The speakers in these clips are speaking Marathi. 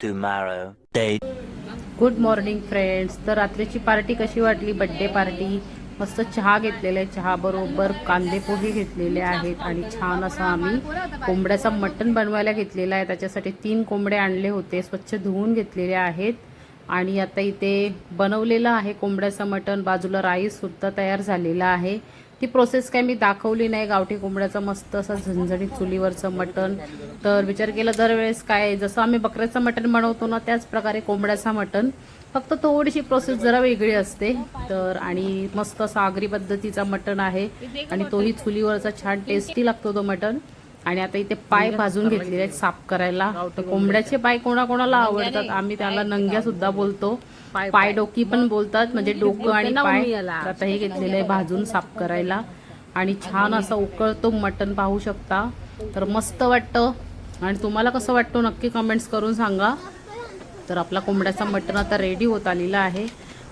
tomorrow. Day good morning friends तर रात्रीची पार्टी कशी वाटली? बड्डे पार्टी मस्त चहा घेतलेला आहे. चहा बरोबर कांदे पोहे घेतलेले आहेत आणि छान असं आम्ही कोंबड्याचा मटण बनवायला घेतलेला आहे. त्याच्यासाठी तीन कोंबडे आणले होते. स्वच्छ धुवून घेतलेले आहेत. आणि आता इथे बनवलेलं आहे कोंबड्याचं मटण. बाजूला राईस सुद्धा तयार झालेला आहे. ती प्रोसेस काय मी दाखवली नाही. गावठी कोंबड्याचं मस्त असं झणझणीत चुलीवरचं मटण. तर विचार केला दरवेळेस काय जसं आम्ही बकऱ्याचं मटण बनवतो ना त्याच प्रकारे कोंबड्याचं मटण. फक्त थोडीशी प्रोसेस जरा वेगळी असते. तर आणि मस्त असा आगरी पद्धतीचा मटण आहे. आणि तोही चुलीवरचा छान टेस्टी लागतो तो मटण. आणि आता इथे पाय भाजून घेतलेले आहेत साफ करायला. तर कोंबड्याचे पाय कोणाकोणाला आवडतात आम्ही त्याला नंग्या सुद्धा बोलतो. पाय डोकी पण बोलतात म्हणजे डोकं आणि पाय. आता हे घेतलेलं आहे भाजून साफ करायला. आणि छान असं उकळतो मटण पाहू शकता. तर मस्त वाटतं. आणि तुम्हाला कसं वाटतं नक्की कमेंट्स करून सांगा. तर आपला कोंबड्याचा मटण आता रेडी होत आलेला आहे.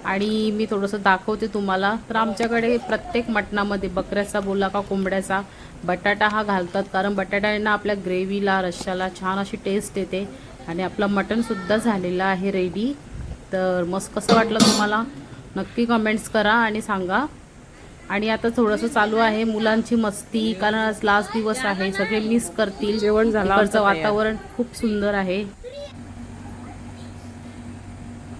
आणि मी थोडंसं दाखवते तुम्हाला. तर आमच्याकडे प्रत्येक मटणामध्ये बकऱ्याचा बोला का कोंबड्याचा बटाटा हा घालतात. कारण बटाट्याने आपल्या ग्रेव्हीला रश्श्याला छान अशी टेस्ट येते. आणि आपलं मटणसुद्धा झालेलं आहे रेडी तर मस्त कसं वाटलं तुम्हाला? नक्की कमेंट्स करा आणि सांगा. आणि आता थोडंसं चालू आहे मुलांची मस्ती कारण आज लास्ट दिवस आहे. सगळे मिस करतील. जेवण झालं वातावरण खूप सुंदर आहे.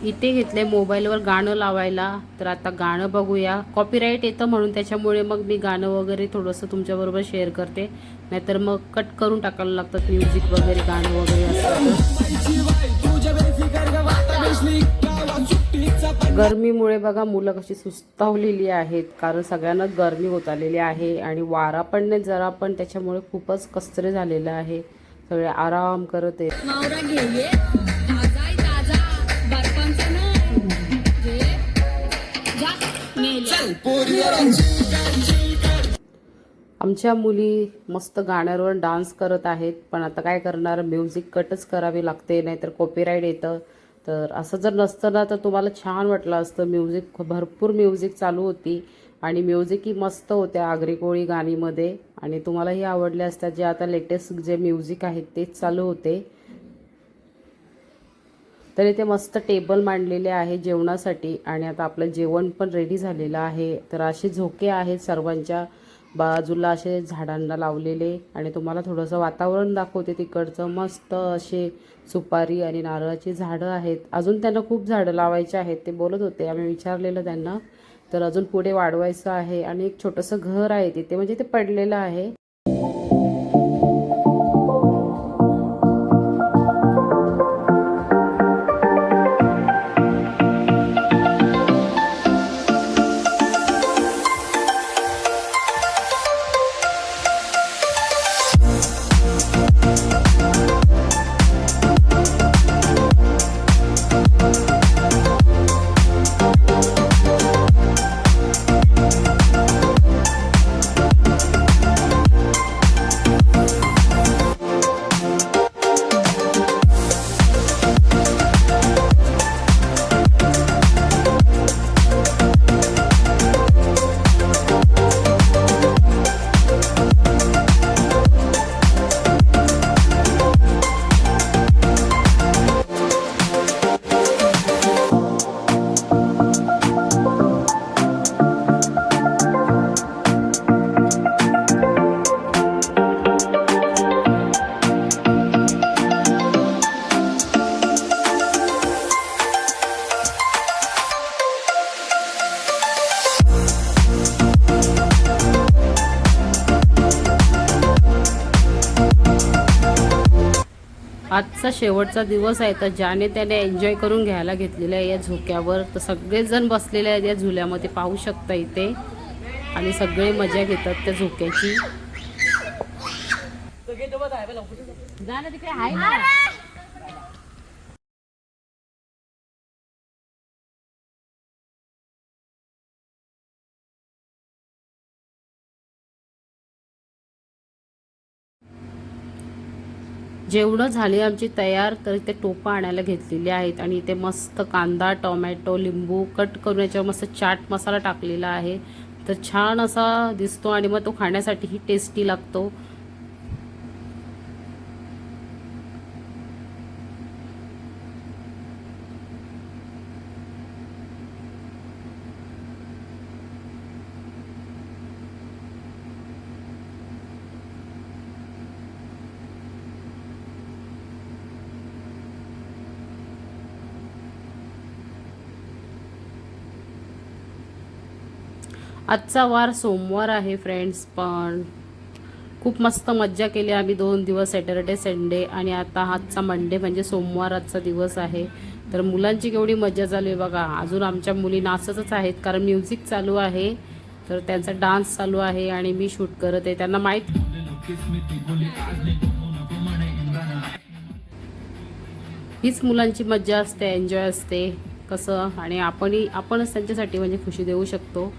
इथे घेतले मोबाईलवर गाणं लावायला. तर आता गाणं बघूया. कॉपीराईट येतं म्हणून त्याच्यामुळे मग मी गाणं वगैरे थोडंसं तुमच्याबरोबर शेअर करते. नाहीतर मग कट करून टाकायला लागतात म्युझिक वगैरे गाणं वगैरे असतं गरमीमुळे बघा मुलं कशी सुस्तावलेली आहेत. कारण सगळ्यांना गरमी होत आलेली आहे आणि वारा पण नाही जरा पण. त्याच्यामुळे खूपच कचरे झालेलं आहे. सगळे आराम करत आहे आमच्या मुली मस्त गाण्यावर डान्स करत आहेत. पण आता काय करणार? म्युझिक कटच करावी लागते नाहीतर कॉपीराईट येतं. तर असं जर नसतं ना तर तुम्हाला छान वाटलं असतं. म्युझिक भरपूर म्युझिक चालू होती आणि म्युझिकही मस्त होत्या आगरी कोळी गाणीमध्ये. आणि तुम्हालाही आवडले असतात जे आता लेटेस्ट जे म्युझिक आहेत तेच चालू होते. तर इथे मस्त टेबल मांडलेले आहे जेवणासाठी. आणि आता आपलं जेवण पण रेडी झालेलं आहे. तर असे झोके आहेत सर्वांच्या. बाजूला असे झाडांना लावलेले आणि तुम्हाला थोडंसं वातावरण दाखवते तिकडचं. मस्त असे सुपारी आणि नारळाची झाडं आहेत. अजून त्यांना खूप झाडं लावायचे आहेत ते बोलत होते. आम्ही विचारलेलं त्यांना. तर अजून पुढे वाढवायचं आहे आणि एक छोटंसं घर आहे तिथे. म्हणजे ते पडलेलं आहे. आजचा शेवटचा दिवस आहे तर ज्याने त्याने एन्जॉय करून घ्यायला घेतलेलं आहे या झोक्यावर. तर सगळेजण बसलेले आहेत या झुल्यामध्ये पाहू शकता इथे. आणि सगळे मजा घेतात त्या झोक्याची. जेवढं झाली आमची तयार तर इथे टोपं आणायला घेतलेली आहेत. आणि इथे मस्त कांदा टोमॅटो लिंबू कट करून याच्यावर मस्त चाट मसाला टाकलेला आहे. तर छान असा दिसतो आणि मग तो खाण्यासाठीही टेस्टी लागतो. आजचा वार सोमवार आहे फ्रेंड्स पण खूप मस्त मज्जा केली आम्ही दोन दिवस सॅटरडे संडे आणि आता आजचा मंडे म्हणजे सोमवार आजचा दिवस आहे. तर मुलांची केवढी मज्जा चालू आहे बघा. अजून आमच्या मुली नाचतच आहेत कारण म्युझिक चालू आहे. तर त्यांचा डान्स चालू आहे आणि मी शूट करत आहे. त्यांना माहीत हीच मुलांची मज्जा असते एन्जॉय असते. कसं? आणि आपणही आपणच त्यांच्यासाठी म्हणजे खुशी देऊ शकतो.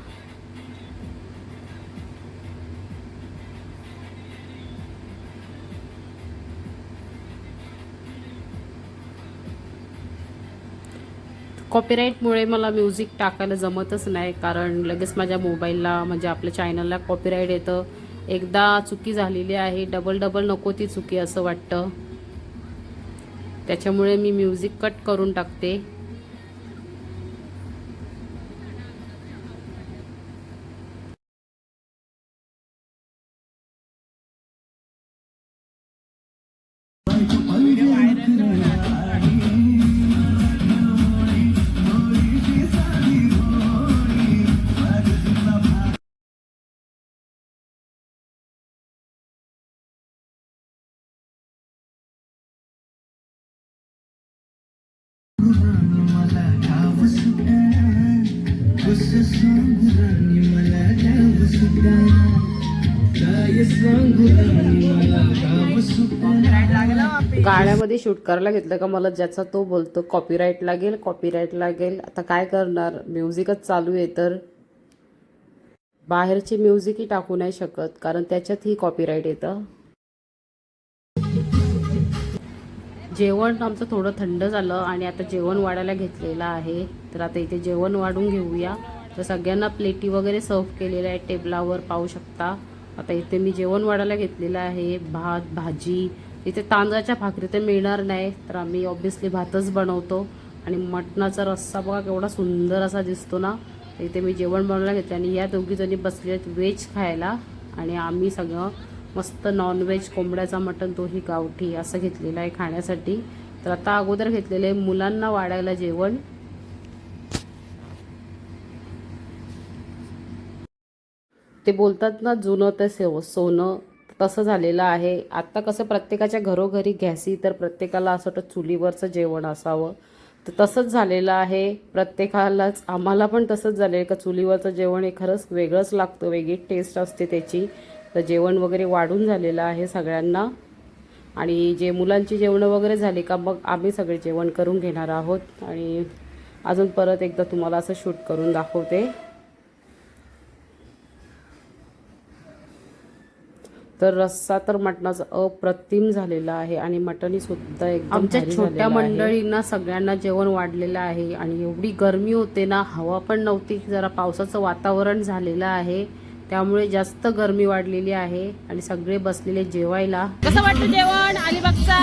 कॉपीराईटमुळे मला म्युझिक टाकायला जमतच नाही. कारण लगेच माझ्या मोबाईलला म्हणजे आपल्या चॅनलला कॉपीराईट येतं. एकदा चुकी झालेली आहे डबल डबल नको ती चुकी असं वाटतं. त्याच्यामुळे मी म्युझिक कट करून टाकते. गाण्यामध्ये शूट करायला घेतलं का मला? ज्याचा तो बोलतो कॉपीराईट लागेल कॉपीराईट लागेल. आता काय करणार? म्युझिकच चालू आहे तर बाहेरचे म्युझिकही टाकू नाही शकत कारण त्याच्यातही कॉपीराईट येतं. जेवण आमचं थोडं थंड झालं आणि आता जेवण वाढायला घेतलेलं आहे. तर आता इथे जेवण वाढून घेऊया. तर सगळ्यांना प्लेटी वगैरे सर्व केलेल्या आहेत टेबलावर पाहू शकता. आता इथे मी जेवण वाढायला घेतलेलं आहे. भात भाजी. इथे तांदळाच्या भाकरी तर मिळणार नाही. तर आम्ही ऑब्विसली भातच बनवतो. आणि मटणाचा रस्सा बघा केवढा सुंदर असा दिसतो ना. तर इथे मी जेवण बनवायला घेतलं आणि या दोघीजणी बसले आहेत व्हेज खायला. आणि आम्ही सगळं मस्त नॉनव्हेज कोंबड्याचा मटण तोही गावठी असं घेतलेलं आहे खाण्यासाठी. तर आता अगोदर घेतलेलं आहे मुलांना वाढायला जेवण. ते बोलतात ना जुनं ते सेव सोनं. तसं झालेलं आहे. आत्ता कसं प्रत्येकाच्या घरोघरी घ्यासी तर प्रत्येकाला असं वाटतं चुलीवरचं जेवण असावं. तर तसंच झालेलं आहे. प्रत्येकालाच आम्हाला पण तसंच झालं आहे का चुलीवरचं जेवण हे खरंच वेगळंच लागतं वेगळी टेस्ट असते त्याची. तर जेवण वगैरे वाढून झालेलं आहे सगळ्यांना. आणि जे मुलांची जेवणं वगैरे झाली का मग आम्ही सगळे जेवण करून घेणार आहोत. आणि अजून परत एकदा तुम्हाला असं शूट करून दाखवते. तर रस्सा तर मटणाचा अप्रतिम झालेला आहे आणि मटणी सुद्धा एकदम आमच्या छोट्या. मंडळींना सगळ्यांना जेवण वाढलेलं आहे आणि एवढी गरमी होते ना हवा पण नव्हती जरा पावसाचं वातावरण झालेलं आहे. त्यामुळे जास्त गरमी वाढलेली आहे आणि सगळे बसलेले जेवायला. कसं वाटतं जेवण? अलिबागचा?